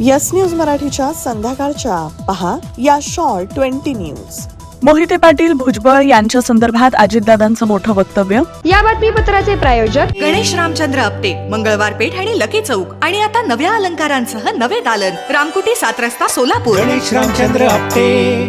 Yes news मराठीच्या संध्याकाळच्या. पहा या short twenty news. Mohite Patil Bhujbal यांच्या संदर्भात अजितदादांचं मोठं वक्तव्य. या बातमीपत्राचे प्रायोजक गणेश रामचंद्र आपटे मंगळवार पेठ आणि लकी चौक आणि आता नव्या अलंकारांसह नवे दालन रामकुटी सात रस्ता सोलापूर. गणेश रामचंद्र आपटे.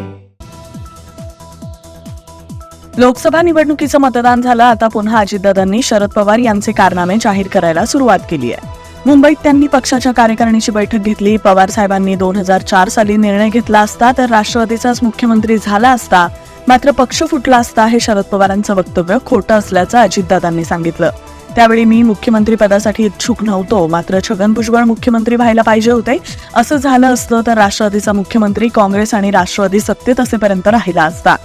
लोकसभा निवडणुकीचं मतदान झालं आता पुन्हा अजितदादांनी शरद पवार यांचे कारनामे जाहीर करायला सुरुवात केली आहे. मुंबईत त्यांनी पक्षाच्या कार्यकारिणीची बैठक घेतली. पवार साहेबांनी दोन हजार चार साली निर्णय घेतला असता तर राष्ट्रवादीचाच मुख्यमंत्री झाला असता. मात्र पक्ष फुटला असता हे शरद पवारांचं वक्तव्य खोटं असल्याचं अजितदादांनी सांगितलं. त्यावेळी मी मुख्यमंत्री पदासाठी इच्छुक नव्हतो. मात्र छगन भुजबळ मुख्यमंत्री व्हायला पाहिजे होते. असं झालं असतं तर राष्ट्रवादीचा मुख्यमंत्री काँग्रेस आणि राष्ट्रवादी सत्तेत असेपर्यंत राहिला असता.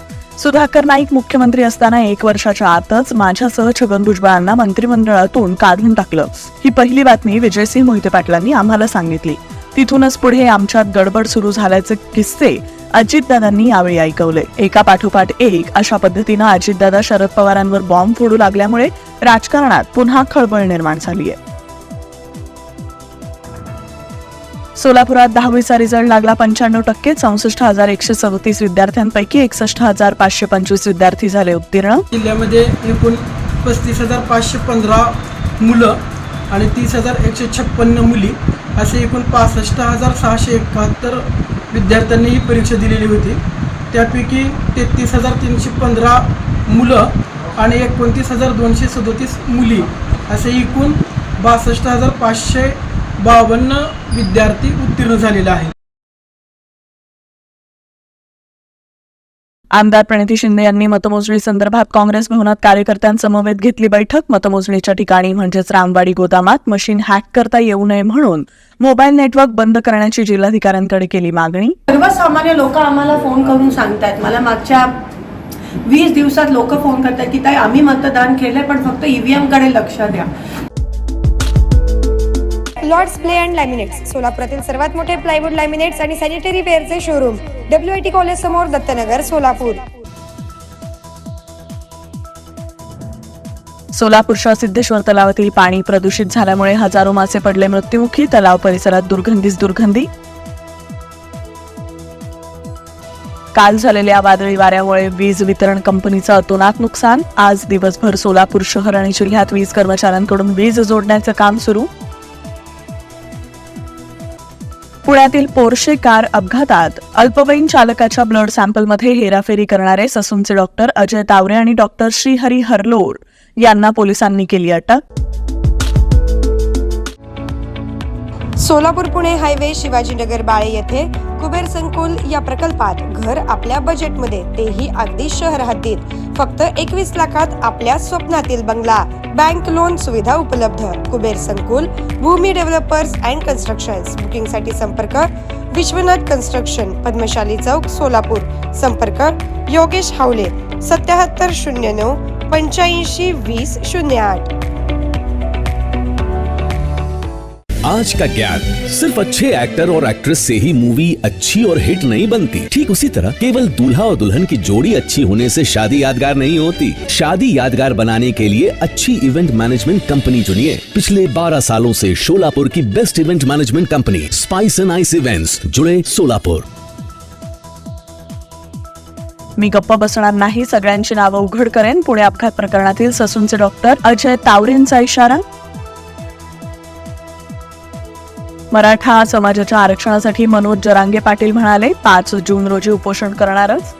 सुधाकर नाईक मुख्यमंत्री असताना एक वर्षाच्या आतच माझ्यासह छगन भुजबळांना मंत्रिमंडळातून काढून टाकलं. ही पहिली बातमी विजयसिंह मोहिते पाटलांनी आम्हाला सांगितली. तिथूनच पुढे आमच्यात गडबड सुरू झाल्याचे किस्से अजितदादांनी यावेळी ऐकवले. एका पाठोपाठ एक अशा पद्धतीनं अजितदादा शरद पवारांवर बॉम्ब फोडू लागल्यामुळे राजकारणात पुन्हा खळबळ निर्माण झाली आहे सोलापुरात दहावीचा रिझल्ट लागला पंच्याण्णव टक्के चौसष्ट हजार एकशे सदतीस विद्यार्थ्यांपैकी एकसष्ट हजार पाचशे पंचवीस विद्यार्थी झाले उत्तीर्ण. जिल्ह्यामध्ये एकूण पस्तीस हजार पाचशे पंधरा मुलं आणि तीस हजार एकशे छप्पन्न मुली असे एकूण पासष्ट हजार सहाशे एकाहत्तर विद्यार्थ्यांनी ही परीक्षा दिलेली होती. त्यापैकी तेहतीस हजार तीनशे पंधरा मुलं आणि एकोणतीस हजार दोनशे सदोतीस मुली असे एकूण बासष्ट हजार पाचशे बावन्न विद्यार्थी उत्तीर्ण झालेले आहेत. आमदार प्रणिती शिंदे यांनी मतमोजणी संदर्भात काँग्रेस भवनात कार्यकर्त्यांसमवेत घेतली बैठक. मतमोजणीच्या ठिकाणी म्हणजेच रामवाडी गोदामात मशीन हॅक करता येऊ नये म्हणून मोबाईल नेटवर्क बंद करण्याची जिल्हाधिकाऱ्यांकडे केली मागणी. सर्वसामान्य लोक आम्हाला फोन करून सांगतायत. मला मागच्या वीस दिवसात लोक फोन करतात की ताई आम्ही मतदान केलंय पण फक्त ईव्हीएमकडे लक्ष द्या. लॉर्ड्स प्ले अँड लॅमिनेट्स सोलापुरातील सर्वात मोठे प्लायवूड लॅमिनेट्स आणि sanitary वेअरचे showroom W I T college समोर दत्तनगर सोलापूर. सोलापूरच्या सिद्धेश्वर तलावातील पाणी प्रदूषित झाल्यामुळे हजारो मासे पडले. मृत्युमुखी तलाव परिसरात दुर्गंधीच दुर्गंधी. काल झालेल्या वादळी वाऱ्यामुळे वीज वितरण कंपनीचं अतोनात नुकसान. आज दिवसभर सोलापूर शहर आणि जिल्ह्यात वीज कर्मचाऱ्यांकडून वीज जोडण्याचं काम सुरू. पुण्यातील पोर्शे कार अपघातात अल्पवयीन चालकाच्या ब्लड सॅम्पलमध्ये हेराफेरी करणारे ससूनचे डॉक्टर अजय तावरे आणि डॉक्टर श्रीहरी हरलोर यांना पोलिसांनी केली अटक. सोलापूर पुणे हायवे शिवाजीनगर बाळे येथे कुबेर संकुल या प्रकल्पात घर आपल्या बजेटमध्ये तेही अगदी शहर हद्दीत. फक्त एकवीस लाखात आपल्या स्वप्नातील बंगला बँक लोन सुविधा उपलब्ध. Kuber Sankul Bhumi developers and constructions. बुकिंगसाठी संपर्क विश्वनाथ कन्स्ट्रक्शन पद्मशाली चौक सोलापूर. संपर्क योगेश हावले सत्याहत्तर शून्य नऊ पंच्याऐंशी वीस शून्य आठ. आज का ज्ञान सिर्फ़ अच्छे एक्टर और एक्ट्रेस से ही मूवी अच्छी और हिट नहीं बनती। ठीक उसी तरह केवल दूल्हा और दुल्हन की जोड़ी अच्छी होने से शादी यादगार नहीं होती। शादी यादगार बनाने के लिए अच्छी इवेंट मैनेजमेंट कंपनी चुनिए। पिछले 12 सालों से शोलापुर की best event management company spice and ice events जुड़े सोलापुर मी गप्प बसणार नाही, सगळ्यांची नावं उघड करेन. पुणे अपघात प्रकरणातील ससूनचे डॉक्टर अजय तावरेंचा इशारा. मराठा समाजाच्या आरक्षणासाठी मनोज जरांगे पाटील म्हणाले पाच जून रोजी उपोषण करणारच.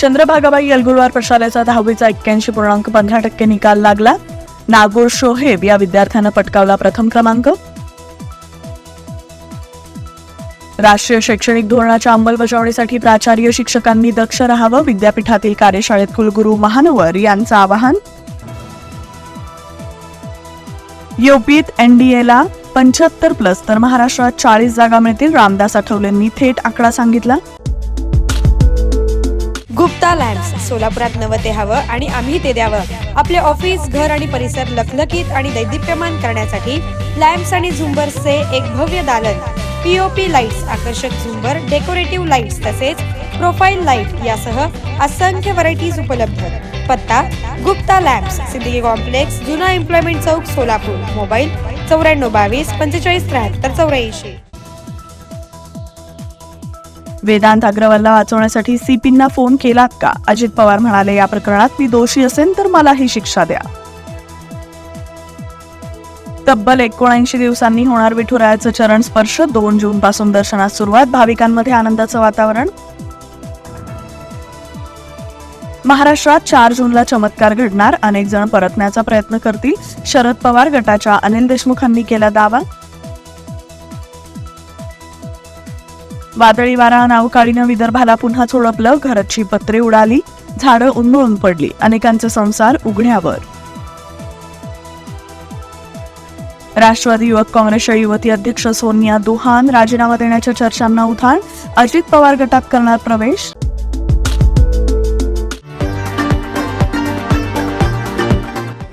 चंद्रभागाबाई अलगुरवार प्रशालेचा दहावीचा एक्क्याऐंशी पूर्णांक पंधरा टक्के निकाल लागला. नागोर शोहेब या विद्यार्थ्यानं पटकावला प्रथम क्रमांक. राष्ट्रीय शैक्षणिक धोरणाच्या अंमलबजावणीसाठी प्राचार्य शिक्षकांनी दक्ष राहावं विद्यापीठातील कार्यशाळेत कुलगुरू महानवर यांचं आवाहन. युपीत एनडीएला पंच्याहत्तर प्लस तर महाराष्ट्रात चाळीस जागा मिळतील. रामदास आठवलेंनी थेट आकडा सांगितला. गुप्ता लॅम्प्स सोलापुरात नवं ते हवं आणि आम्ही ते द्यावं. आपले ऑफिस घर आणि परिसर लखलखीत आणि दैदिप्यमान करण्यासाठी लॅम्प्स आणि झुंबर्सचे एक भव्य दालन. पीओपी लाईट्स आकर्षक झुंबर डेकोरेटिव्ह लाईट्स तसेच प्रोफाईल लाइट यासह असंख्य व्हरायटीज उपलब्ध. पत्ता गुप्ता लॅब्स सिद्दीकी कॉम्प्लेक्स जुना एम्प्लॉयमेंट चौक सोलापूर. मोबाईल चौऱ्याण्णव बावीस पंचेचाळीस त्र्याहत्तर चौऱ्याऐंशी. वेदांत अग्रवालला वाचवण्यासाठी सीपींना फोन केलात का? अजित पवार म्हणाले या प्रकरणात मी दोषी असेल तर मला ही शिक्षा द्या. तब्बल एकोणऐंशी दिवसांनी होणार विठुरायाचं चरण स्पर्श दोन जून पासून दर्शनास सुरुवात. भाविकांमध्ये आनंदाचं वातावरण. महाराष्ट्रात चार जूनला चमत्कार घडणार. अनेक जण परतण्याचा प्रयत्न करतील. शरद पवार गटाच्या अनिल देशमुखांनी केला दावा. वादळी वारा आणि विदर्भाला पुन्हा झोडपलं घराची पत्रे उडाली. झाडं उन्मळून पडली. अनेकांचे संसार उघड्यावर. राष्ट्रवादी युवक काँग्रेसच्या युवती अध्यक्ष सोनिया दुहान राजीनामा देण्याच्या चर्चांना उधाण. अजित पवार गटात करणार प्रवेश.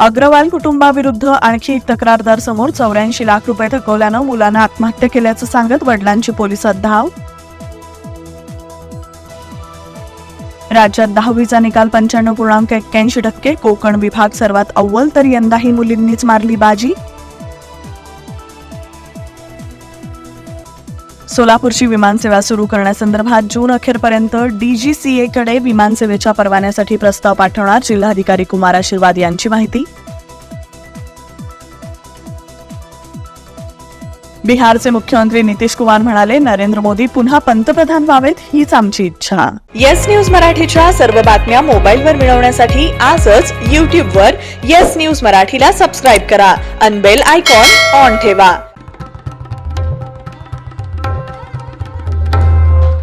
अग्रवाल कुटुंबाविरुद्ध आणखी एक तक्रारदार समोर चौऱ्याऐंशी लाख रुपये थकवल्यानं मुलानं आत्महत्या केल्याचं सांगत वडिलांची पोलिसात धाव. राज्यात दहावीचा निकाल पंच्याण्णव पूर्णांक एक्क्याऐंशी टक्के कोकण विभाग सर्वात अव्वल तर यंदाही मुलींनीच मारली बाजी. सोलापूरची विमानसेवा सुरू करण्यासंदर्भात जून अखेरपर्यंत डीजीसीए कडे विमानसेवेच्या परवान्यासाठी प्रस्ताव पाठवणार जिल्हाधिकारी कुमार आशीर्वाद यांची माहिती. बिहारचे मुख्यमंत्री नितीश कुमार म्हणाले नरेंद्र मोदी पुन्हा पंतप्रधान व्हावेत हीच आमची इच्छा. येस न्यूज मराठीच्या सर्व बातम्या मोबाईलवर मिळवण्यासाठी आजच यूट्यूबवर येस न्यूज मराठीला सबस्क्राईब करा. अनबेल आयकॉन ऑन ठेवा.